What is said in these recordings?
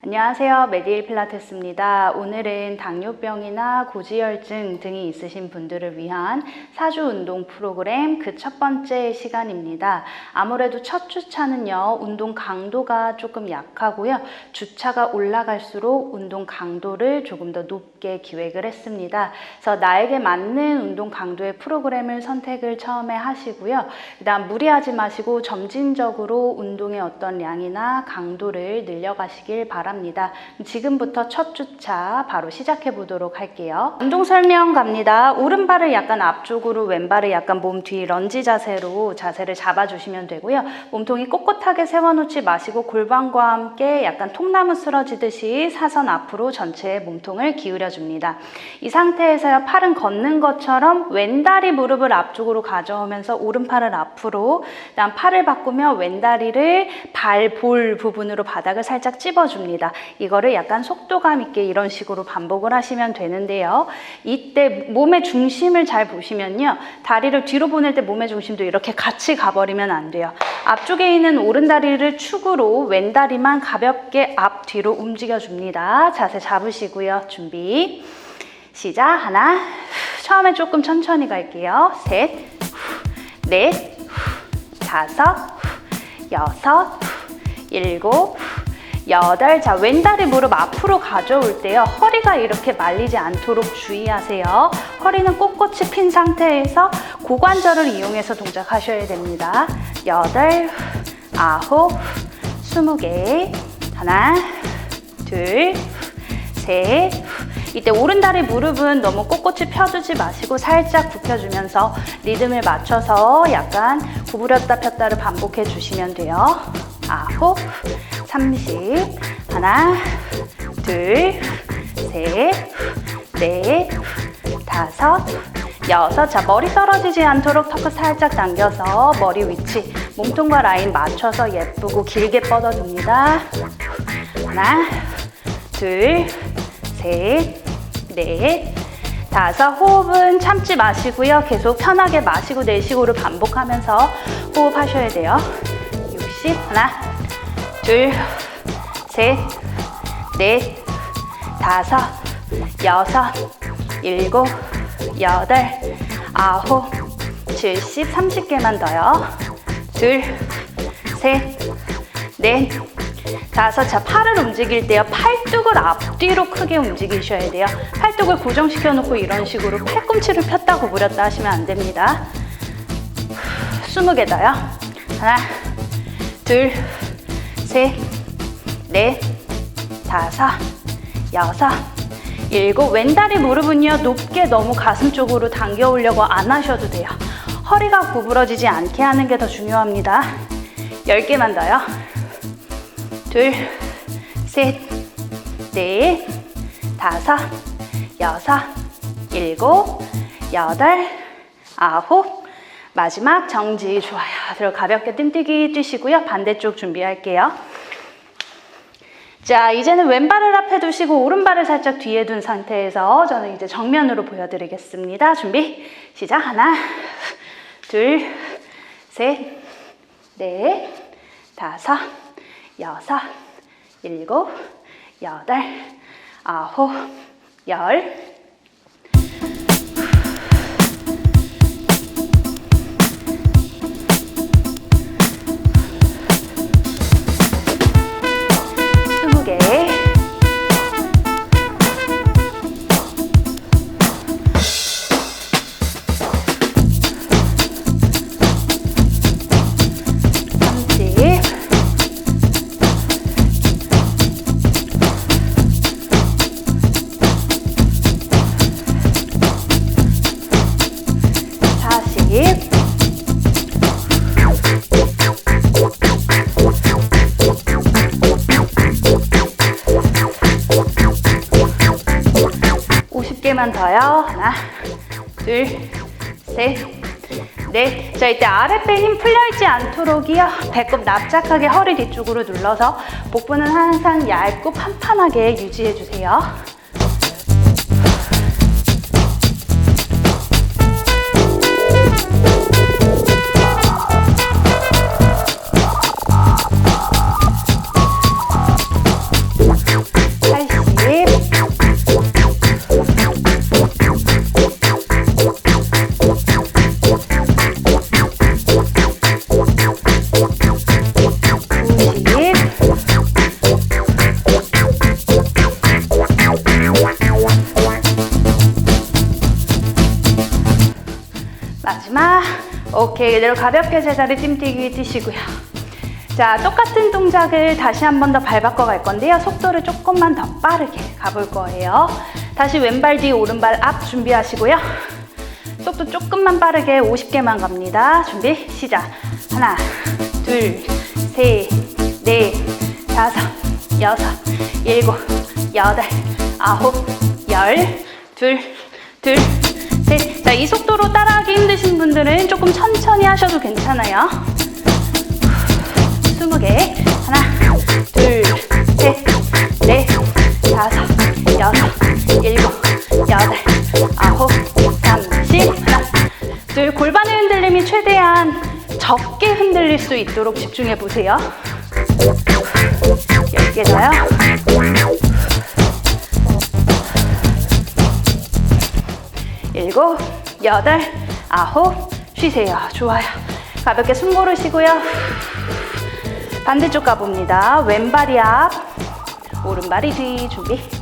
안녕하세요. 메디일 필라테스입니다. 오늘은 당뇨병이나 고지혈증 등이 있으신 분들을 위한 사주 운동 프로그램 그 첫 번째 시간입니다. 아무래도 첫 주차는요, 운동 강도가 조금 약하고요. 주차가 올라갈수록 운동 강도를 조금 더 높게 기획을 했습니다. 그래서 나에게 맞는 운동 강도의 프로그램을 선택을 처음에 하시고요. 그 다음 무리하지 마시고 점진적으로 운동의 어떤 량이나 강도를 늘려가시길 바랍니다. 지금부터 첫 주차 바로 시작해 보도록 할게요. 운동 설명 갑니다. 오른발을 약간 앞쪽으로 왼발을 약간 몸 뒤 런지 자세로 자세를 잡아주시면 되고요. 몸통이 꼿꼿하게 세워놓지 마시고 골반과 함께 약간 통나무 쓰러지듯이 사선 앞으로 전체의 몸통을 기울여 줍니다. 이 상태에서 팔은 걷는 것처럼 왼다리 무릎을 앞쪽으로 가져오면서 오른팔을 앞으로 그다음 팔을 바꾸며 왼다리를 발 볼 부분으로 바닥을 살짝 찝어줍니다. 이거를 약간 속도감 있게 이런 식으로 반복을 하시면 되는데요. 이때 몸의 중심을 잘 보시면요. 다리를 뒤로 보낼 때 몸의 중심도 이렇게 같이 가버리면 안 돼요. 앞쪽에 있는 오른 다리를 축으로 왼 다리만 가볍게 앞 뒤로 움직여줍니다. 자세 잡으시고요. 준비. 시작. 하나. 처음에 조금 천천히 갈게요. 셋, 넷, 다섯, 여섯, 일곱, 여덟. 자, 왼다리 무릎 앞으로 가져올 때요. 허리가 이렇게 말리지 않도록 주의하세요. 허리는 꼿꼿이 핀 상태에서 고관절을 이용해서 동작하셔야 됩니다. 여덟, 아홉, 스무 개. 하나, 둘, 셋. 이때 오른 다리 무릎은 너무 꼿꼿이 펴두지 마시고 살짝 굽혀주면서 리듬을 맞춰서 약간 구부렸다 폈다를 반복해 주시면 돼요. 아홉, 삼십. 하나, 둘, 셋, 넷, 다섯, 여섯. 자, 머리 떨어지지 않도록 턱을 살짝 당겨서 머리 위치, 몸통과 라인 맞춰서 예쁘고 길게 뻗어줍니다. 하나, 둘, 셋, 넷, 다섯. 호흡은 참지 마시고요. 계속 편하게 마시고 내쉬고를 반복하면서 호흡하셔야 돼요. 60. 하나, 둘, 셋, 넷, 다섯, 여섯, 일곱, 여덟, 아홉, 70, 30개만 더요. 둘, 셋, 넷, 다섯. 자, 팔을 움직일 때요. 팔뚝을 앞뒤로 크게 움직이셔야 돼요. 팔뚝을 고정시켜 놓고 이런 식으로 팔꿈치를 폈다 구부렸다 하시면 안 됩니다. 20개 더요. 하나, 둘, 셋, 넷, 다섯, 여섯, 일곱. 왼다리 무릎은요, 높게 너무 가슴 쪽으로 당겨 오려고 안 하셔도 돼요. 허리가 구부러지지 않게 하는 게 더 중요합니다. 10개만 더요. 둘, 셋, 넷, 다섯, 여섯, 일곱, 여덟, 아홉. 마지막 정지 좋아요. 들어 가볍게 띵뛰기 뛰시고요. 반대쪽 준비할게요. 자, 이제는 왼발을 앞에 두시고 오른발을 살짝 뒤에 둔 상태에서 저는 이제 정면으로 보여드리겠습니다. 준비, 시작. 하나, 둘, 셋, 넷, 다섯, 여섯, 일곱, 여덟, 아홉, 열. 개만 더요. 하나, 둘, 셋, 넷. 자, 이때 아랫배 힘 풀려있지 않도록이요. 배꼽 납작하게 허리 뒤쪽으로 눌러서 복부는 항상 얇고 판판하게 유지해주세요. 오케이, 그대로 가볍게 제자리 찜뛰기 뛰시고요. 자, 똑같은 동작을 다시 한 번 더 밟아꿔 갈 건데요. 속도를 조금만 더 빠르게 가볼 거예요. 다시 왼발 뒤, 오른발 앞 준비하시고요. 속도 조금만 빠르게 50개만 갑니다. 준비, 시작. 하나, 둘, 셋, 넷, 다섯, 여섯, 일곱, 여덟, 아홉, 열, 둘, 둘, 셋. 자, 이 속도로 따라하기 힘드신 분들은 조금 천천히 하셔도 괜찮아요. 스무 개. 하나, 둘, 셋, 넷, 다섯, 여섯, 일곱, 여덟, 아홉, 삼십. 하나, 둘. 골반의 흔들림이 최대한 적게 흔들릴 수 있도록 집중해 보세요. 열개 더요. 일곱, 여덟, 아홉, 쉬세요. 좋아요. 가볍게 숨 고르시고요. 반대쪽 가봅니다. 왼발이 앞, 오른발이 뒤. 준비.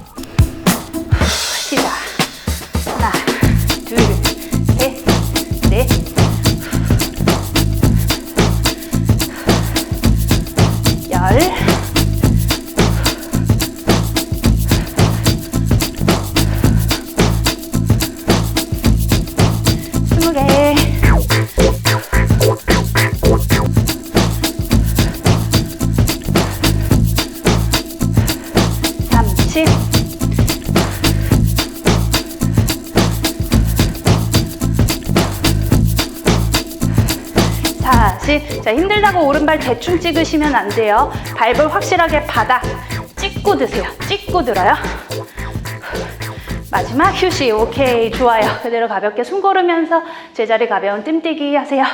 발 대충 찍으시면 안 돼요. 발볼 확실하게 바닥 찍고 드세요. 찍고 들어요. 마지막 휴식. 오케이. 좋아요. 그대로 가볍게 숨 고르면서 제자리 가벼운 뜸뛰기 하세요.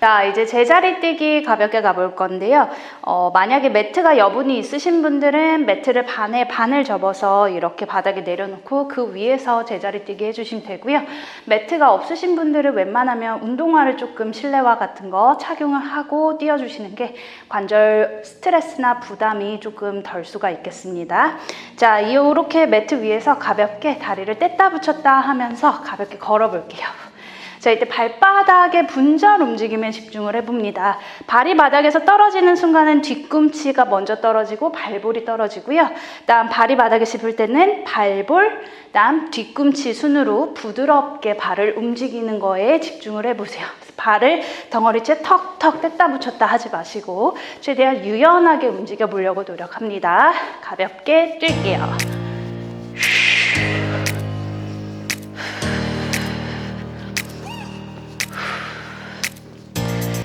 자, 이제 제자리 뛰기 가볍게 가볼 건데요. 어, 만약에 매트가 여분이 있으신 분들은 매트를 반에 반을 접어서 이렇게 바닥에 내려놓고 그 위에서 제자리 뛰기 해주시면 되고요. 매트가 없으신 분들은 웬만하면 운동화를 조금 실내화 같은 거 착용을 하고 뛰어주시는 게 관절 스트레스나 부담이 조금 덜 수가 있겠습니다. 자, 이렇게 매트 위에서 가볍게 다리를 뗐다 붙였다 하면서 가볍게 걸어볼게요. 자, 이때 발바닥의 분절 움직임에 집중을 해봅니다. 발이 바닥에서 떨어지는 순간은 뒤꿈치가 먼저 떨어지고 발볼이 떨어지고요. 다음 발이 바닥에 짚을 때는 발볼, 다음 뒤꿈치 순으로 부드럽게 발을 움직이는 거에 집중을 해보세요. 발을 덩어리째 턱턱 뗐다 붙였다 하지 마시고 최대한 유연하게 움직여 보려고 노력합니다. 가볍게 뛸게요.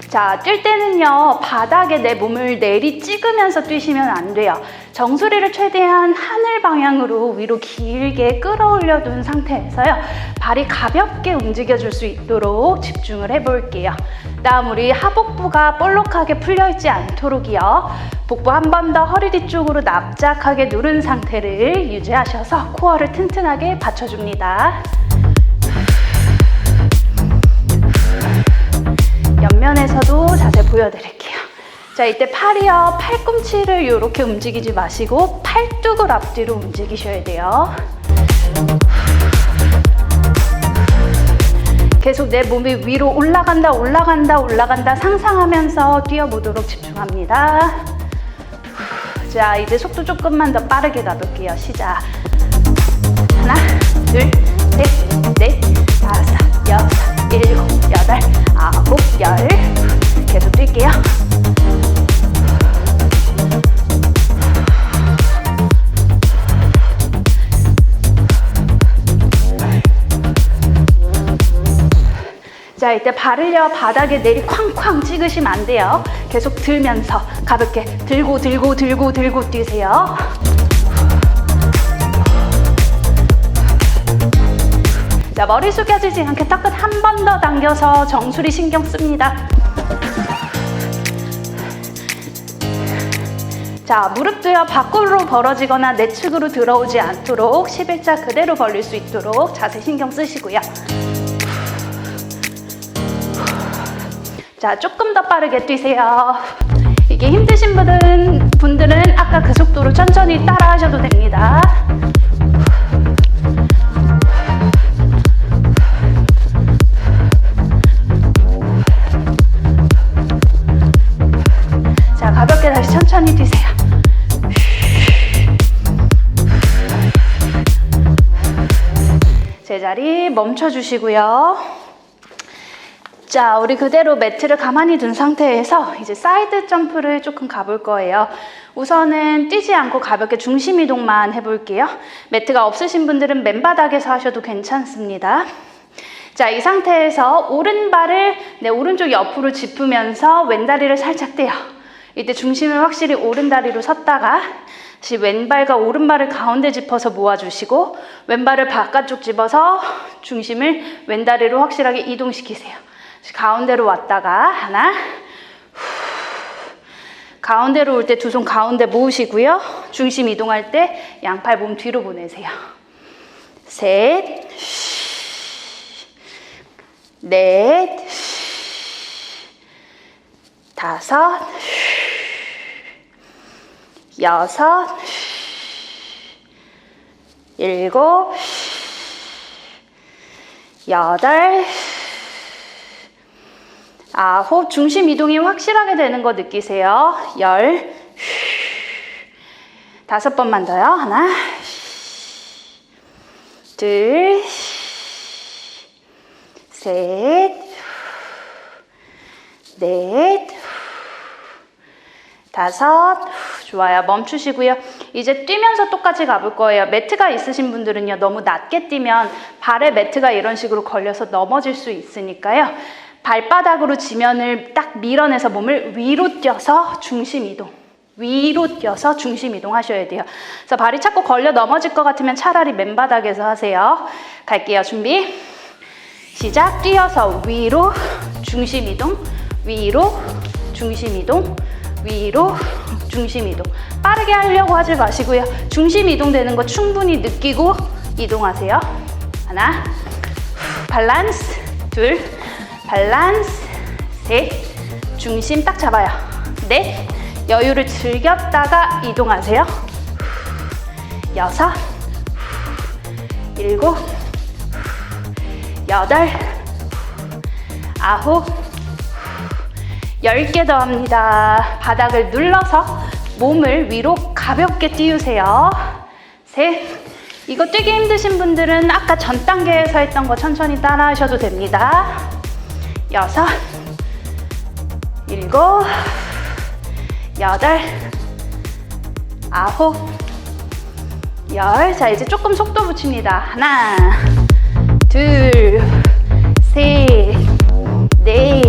자, 뛸 때는요, 바닥에 내 몸을 내리 찍으면서 뛰시면 안 돼요. 정수리를 최대한 하늘 방향으로 위로 길게 끌어올려 둔 상태에서요, 발이 가볍게 움직여 줄 수 있도록 집중을 해볼게요. 다음 우리 하복부가 볼록하게 풀려있지 않도록이요. 복부 한 번 더 허리 뒤쪽으로 납작하게 누른 상태를 유지하셔서 코어를 튼튼하게 받쳐줍니다. 옆면에서도 자세 보여드릴게요. 자, 이때 팔이요. 팔꿈치를 이렇게 움직이지 마시고 팔뚝을 앞뒤로 움직이셔야 돼요. 계속 내 몸이 위로 올라간다, 올라간다, 올라간다 상상하면서 뛰어보도록 집중합니다. 자, 이제 속도 조금만 더 빠르게 가볼게요. 시작. 하나, 둘, 셋, 넷, 다섯, 여섯, 일곱, 여덟, 아홉, 열. 계속 뛸게요. 자, 이때 발을요, 바닥에 내리 쾅쾅 찍으시면 안 돼요. 계속 들면서 가볍게 들고, 들고, 들고, 들고 뛰세요. 자, 머리 숙여지지 않게 턱끝 한 번 더 당겨서 정수리 신경 씁니다. 자, 무릎도요, 밖으로 벌어지거나 내 측으로 들어오지 않도록 11자 그대로 벌릴 수 있도록 자세 신경 쓰시고요. 자, 조금 더 빠르게 뛰세요. 이게 힘드신 분은, 분들은 아까 그 속도로 천천히 따라 하셔도 됩니다. 제자리 멈춰주시고요. 자, 우리 그대로 매트를 가만히 둔 상태에서 이제 사이드 점프를 조금 가볼 거예요. 우선은 뛰지 않고 가볍게 중심 이동만 해볼게요. 매트가 없으신 분들은 맨바닥에서 하셔도 괜찮습니다. 자, 이 상태에서 오른발을 내 오른쪽 옆으로 짚으면서 왼다리를 살짝 떼요. 이때 중심을 확실히 오른다리로 섰다가 다시 왼발과 오른발을 가운데 짚어서 모아주시고 왼발을 바깥쪽 집어서 중심을 왼다리로 확실하게 이동시키세요. 가운데로 왔다가 하나 가운데로 올 때 두 손 가운데 모으시고요. 중심 이동할 때 양팔 몸 뒤로 보내세요. 셋, 넷, 다섯, 여섯, 일곱, 여덟, 아홉, 중심 이동이 확실하게 되는 거 느끼세요. 열, 다섯 번만 더요. 하나, 둘, 셋, 넷, 다섯, 좋아요. 멈추시고요. 이제 뛰면서 똑같이 가볼 거예요. 매트가 있으신 분들은요, 너무 낮게 뛰면 발에 매트가 이런 식으로 걸려서 넘어질 수 있으니까요. 발바닥으로 지면을 딱 밀어내서 몸을 위로 뛰어서 중심 이동. 위로 뛰어서 중심 이동하셔야 돼요. 그래서 발이 자꾸 걸려 넘어질 것 같으면 차라리 맨바닥에서 하세요. 갈게요. 준비. 시작. 뛰어서 위로 중심 이동. 위로 중심 이동. 위로 중심 이동. 빠르게 하려고 하지 마시고요. 중심 이동되는 거 충분히 느끼고 이동하세요. 하나. 밸런스. 둘. 밸런스. 셋. 중심 딱 잡아요. 넷. 여유를 즐겼다가 이동하세요. 여섯. 일곱. 여덟. 아홉. 열개더 합니다. 바닥을 눌러서 몸을 위로 가볍게 띄우세요. 셋. 이거 뛰기 힘드신 분들은 아까 전 단계에서 했던 거 천천히 따라 하셔도 됩니다. 여섯. 일곱. 여덟. 아홉. 열. 자, 이제 조금 속도 붙입니다. 하나. 둘. 셋. 넷.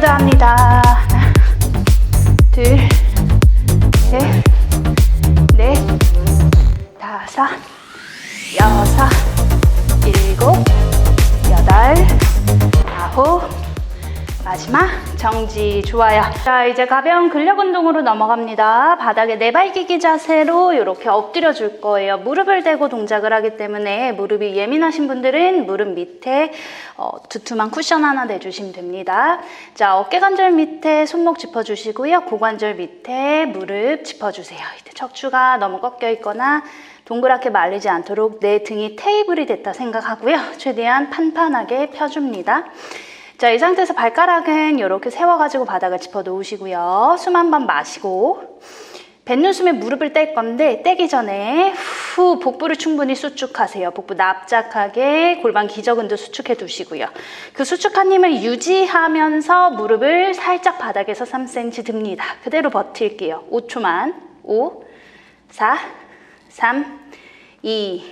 더 합니다. 정지 좋아요. 자 이제 가벼운 근력 운동으로 넘어갑니다. 바닥에 내발기기 자세로 이렇게 엎드려 줄 거예요. 무릎을 대고 동작을 하기 때문에 무릎이 예민하신 분들은 무릎 밑에 어, 두툼한 쿠션 하나 내주시면 됩니다. 자 어깨 관절 밑에 손목 짚어주시고요. 고관절 밑에 무릎 짚어주세요. 이때 척추가 너무 꺾여 있거나 동그랗게 말리지 않도록 내 등이 테이블이 됐다 생각하고요. 최대한 판판하게 펴줍니다. 자, 이 상태에서 발가락은 이렇게 세워가지고 바닥을 짚어 놓으시고요. 숨 한 번 마시고 뱉는 숨에 무릎을 뗄 건데 떼기 전에 후 복부를 충분히 수축하세요. 복부 납작하게 골반 기저근도 수축해 두시고요. 그 수축한 힘을 유지하면서 무릎을 살짝 바닥에서 3cm 듭니다. 그대로 버틸게요. 5초만. 5, 4, 3, 2,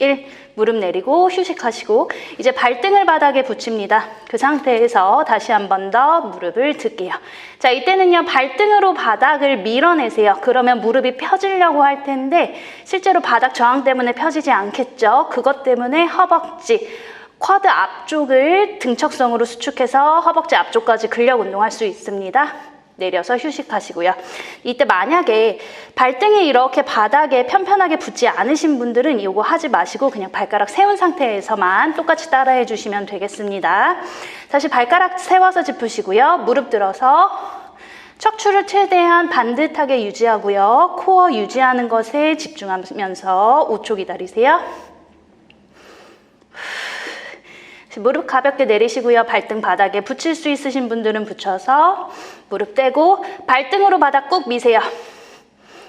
1. 무릎 내리고 휴식하시고 이제 발등을 바닥에 붙입니다. 그 상태에서 다시 한 번 더 무릎을 들게요. 자, 이때는요. 발등으로 바닥을 밀어내세요. 그러면 무릎이 펴지려고 할 텐데 실제로 바닥 저항 때문에 펴지지 않겠죠. 그것 때문에 허벅지 쿼드 앞쪽을 등척성으로 수축해서 허벅지 앞쪽까지 근력 운동할 수 있습니다. 내려서 휴식하시고요. 이때 만약에 발등이 이렇게 바닥에 편편하게 붙지 않으신 분들은 이거 하지 마시고 그냥 발가락 세운 상태에서만 똑같이 따라해 주시면 되겠습니다. 다시 발가락 세워서 짚으시고요. 무릎 들어서 척추를 최대한 반듯하게 유지하고요. 코어 유지하는 것에 집중하면서 5초 기다리세요. 무릎 가볍게 내리시고요. 발등 바닥에 붙일 수 있으신 분들은 붙여서 무릎 떼고 발등으로 바닥 꾹 미세요.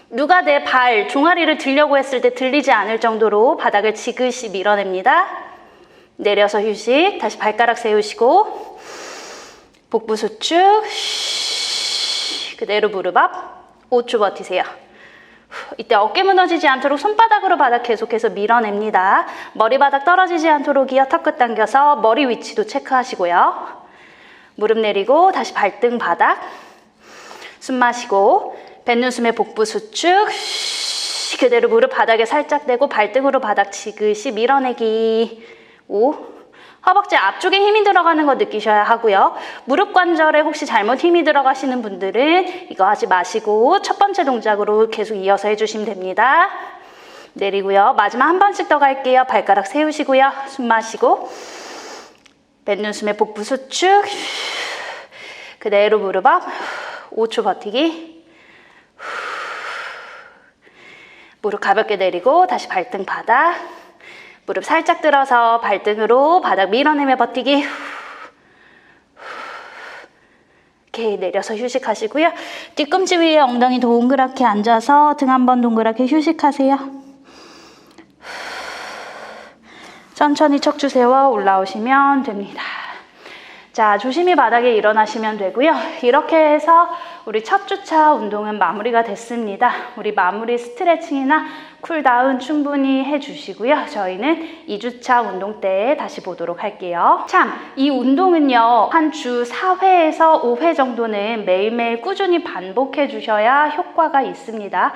누가 내 발 종아리를 들려고 했을 때 들리지 않을 정도로 바닥을 지그시 밀어냅니다. 내려서 휴식. 다시 발가락 세우시고 복부 수축. 그대로 무릎 앞. 5초 버티세요. 이때 어깨 무너지지 않도록 손바닥으로 바닥 계속해서 밀어냅니다. 머리바닥 떨어지지 않도록이요. 턱끝 당겨서 머리 위치도 체크하시고요. 무릎 내리고 다시 발등 바닥. 숨 마시고 뱃눈숨에 복부 수축. 그대로 무릎 바닥에 살짝 대고 발등으로 바닥 지그시 밀어내기. 5. 허벅지 앞쪽에 힘이 들어가는 거 느끼셔야 하고요. 무릎 관절에 혹시 잘못 힘이 들어가시는 분들은 이거 하지 마시고 첫 번째 동작으로 계속 이어서 해주시면 됩니다. 내리고요. 마지막 한 번씩 더 갈게요. 발가락 세우시고요. 숨 마시고 뱃눈숨에 복부 수축 그대로 무릎 앞 5초 버티기 무릎 가볍게 내리고 다시 발등 바닥 무릎 살짝 들어서 발등으로 바닥 밀어내며 버티기. 이렇게 내려서 휴식하시고요. 뒤꿈치 위에 엉덩이 동그랗게 앉아서 등 한번 동그랗게 휴식하세요. 천천히 척추 세워 올라오시면 됩니다. 자, 조심히 바닥에 일어나시면 되고요. 이렇게 해서 우리 첫 주차 운동은 마무리가 됐습니다. 우리 마무리 스트레칭이나 쿨다운 충분히 해주시고요. 저희는 2주차 운동 때 다시 보도록 할게요. 참, 이 운동은요. 한 주 4회에서 5회 정도는 매일매일 꾸준히 반복해 주셔야 효과가 있습니다.